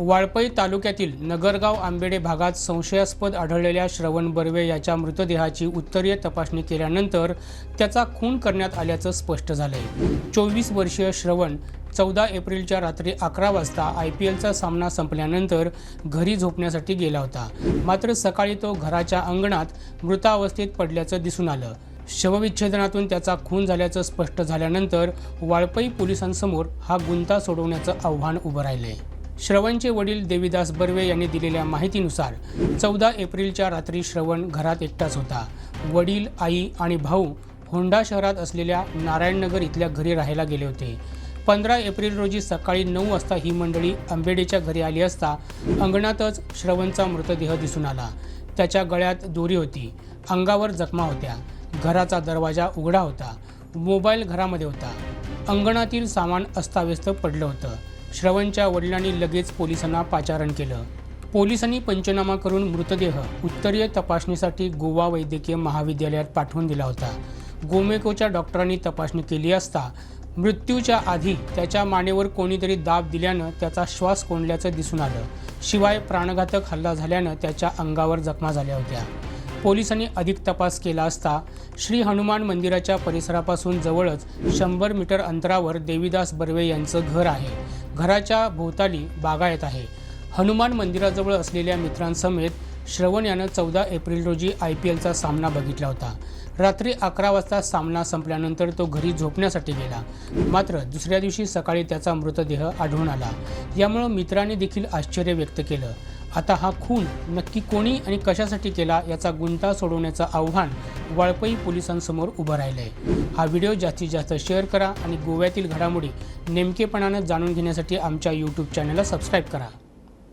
वाळपई तालुक्यातील नगरगाव आंबेडे भागात संशयास्पद आढळलेल्या श्रवण बर्वे याच्या मृतदेहाची उत्तरीय तपासणी केल्यानंतर त्याचा खून करण्यात आल्याचं स्पष्ट झालंय. चोवीस वर्षीय श्रवण चौदा एप्रिलच्या रात्री अकरा वाजता आय पी एलचा सामना संपल्यानंतर घरी झोपण्यासाठी गेला होता. मात्र सकाळी तो घराच्या अंगणात मृतावस्थेत पडल्याचं दिसून आलं. शवविच्छेदनातून त्याचा खून झाल्याचं स्पष्ट झाल्यानंतर वाळपई पोलिसांसमोर हा गुंता सोडवण्याचं आव्हान उभं राहिलंय. श्रवणचे वडील देवीदास बर्वे यांनी दिलेल्या माहितीनुसार चौदा एप्रिलच्या रात्री श्रवण घरात एकटाच होता. वडील आई आणि भाऊ होंडा शहरात असलेल्या नारायणनगर इथल्या घरी राहायला गेले होते. पंधरा एप्रिल रोजी सकाळी नऊ वाजता ही मंडळी आंबेडेच्या घरी आली असता अंगणातच श्रवणचा मृतदेह दिसून आला. त्याच्या गळ्यात दोरी होती. अंगावर जखमा होत्या. घराचा दरवाजा उघडा होता. मोबाईल घरामध्ये होता. अंगणातील सामान अस्ताव्यस्त पडलं होतं. श्रवणच्या वडिलांनी लगेच पोलिसांना पाचारण केलं. पोलिसांनी पंचनामा करून मृतदेह उत्तरीय तपासणीसाठी गोवा वैद्यकीय महाविद्यालयात पाठवून दिला होता. गोमेकोच्या डॉक्टरांनी तपासणी केली असता मृत्यूच्या आधी त्याच्या मानेवर कोणीतरी दाब दिल्यानं त्याचा श्वास कोंडल्याचं दिसून आलं. शिवाय प्राणघातक हल्ला झाल्यानं त्याच्या अंगावर जखमा झाल्या होत्या. पोलिसांनी अधिक तपास केला असता श्री हनुमान मंदिराच्या परिसरापासून जवळच शंभर मीटर अंतरावर देवीदास बर्वे यांचं घर आहे. घराच्या भोवताली बागायत आहे. हनुमान मंदिराजवळ असलेल्या मित्रांसमेत श्रवण यानं चौदा एप्रिल रोजी आय पी एलचा सामना बघितला होता. रात्री अकरा वाजता सामना संपल्यानंतर तो घरी झोपण्यासाठी गेला. मात्र दुसऱ्या दिवशी सकाळी त्याचा मृतदेह आढळून आला. यामुळं मित्रांनी देखील आश्चर्य व्यक्त केलं. आता हा खून नक्की कोणी आणि कशासाठी केला याचा गुंता सोडवण्याचं आव्हान वाळपई पोलिसांसमोर उभं राहिलंय. हा व्हिडिओ जास्तीत जास्त शेअर करा आणि गोव्यातील घडामोडी नेमकेपणानं जाणून घेण्यासाठी आमच्या यूट्यूब चॅनलला सबस्क्राईब करा.